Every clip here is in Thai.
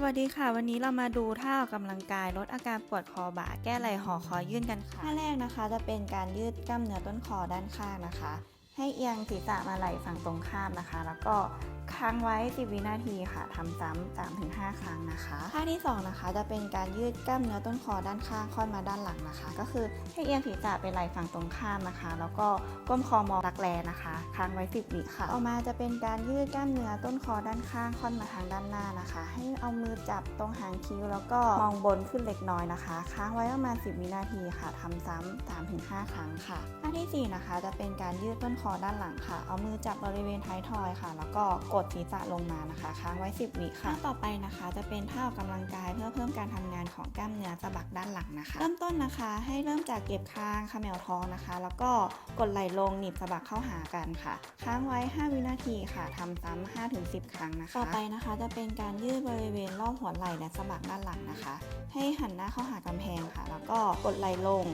สวัสดีค่ะ วันนี้เรามาดูท่าออกกำลังกายลดอาการปวดคอบ่าแก้ไหล่ห่อคอยื่นกันค่ะท่าแรกนะคะ จะเป็นการยืดกล้ามเนื้อต้นคอด้านข้างนะคะ ให้เอียงศีรษะมาไหล่ฝั่งตรงข้ามนะคะ แล้วก็ ค้างไว้ 10 วินาทีค่ะทำซ้ำ3-5 ครั้งนะคะท่าที่สองนะคะ จะเป็นการยืดกล้ามเนื้อต้นคอด้านข้างค่อนมาด้านหลังนะคะ ก็คือให้เอียงศีรษะไปไหล่ฝั่งตรงข้ามนะคะ แล้วก็ก้มคอมองรักแร้นะคะค้างไว้ 10 วิค่ะต่อมาจะเป็นการยืดกล้ามเนื้อต้นคอด้านข้างค่อนมาทางด้านหน้านะคะ ให้เอามือจับตรงหางคิ้ว แล้วก็มองบนขึ้นเล็กน้อยนะคะ ค้างไว้ประมาณ 10 วินาทีค่ะทำซ้ำ3-5 ครั้งค่ะท่าทีสี่4 นะคะ จะเป็นการยืดต้นคอด้านหลังค่ะ เอามือจับบริเวณท้ายทอยค่ะ แล้วก็กดศีรษะลงมานะคะค้างไว้ 10วิค่ะท่าต่อไปนะคะ จะเป็นท่าออกกำลังกายเพื่อเพิ่มการทำงานของกล้ามเนื้อสะบักด้านหลังนะคะ เริ่มต้นนะคะให้เริ่มจากเก็บคางเขมวท้องนะคะ แล้วก็กดไหล่ลงหนีบสะบักเข้าหากันค่ะ ค้างไว้ 5 วินาทีค่ะทำซ้ำ5-10 ครั้งนะคะ ต่อไปนะคะจะเป็นการยืดบริเวณรอบหัวไหล่และสะบักด้านหลังนะคะ ให้หันหน้าเข้าหากำแพงค่ะ แล้วก็กดไหล่ลง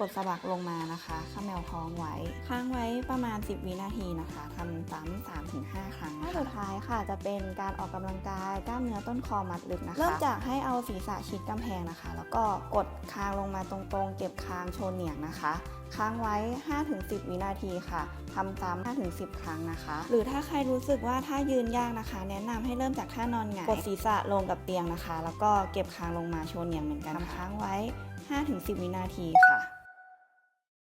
กดสะบักลงมานะคะเขมวท้องไว้ ค้างไว้ประมาณ 10 วินาทีนะคะทำซ้ำ3-5ครั้งท่าสุดท้ายค่ะจะเป็นการออกกำลังกายกล้ามเนื้อต้นคอมัดลึกนะคะเริ่มจากให้เอาศีรษะชิดกำแพงนะคะ แล้วก็กดคางลงมาตรงๆ เก็บคางโชว์เหนียงนะคะค้างไว้ 5-10 วินาทีค่ะทำซ้ำ5-10 ครั้งนะคะ หรือถ้าใครรู้สึกว่าถ้ายืนยากนะคะ แนะนำให้เริ่มจากท่านอนหงาย กดศีรษะลงกับเตียงนะคะ แล้วก็เก็บคางลงมาโชว์เหนียงเหมือนกันทำค้างไว้ 5-10 วินาทีค่ะ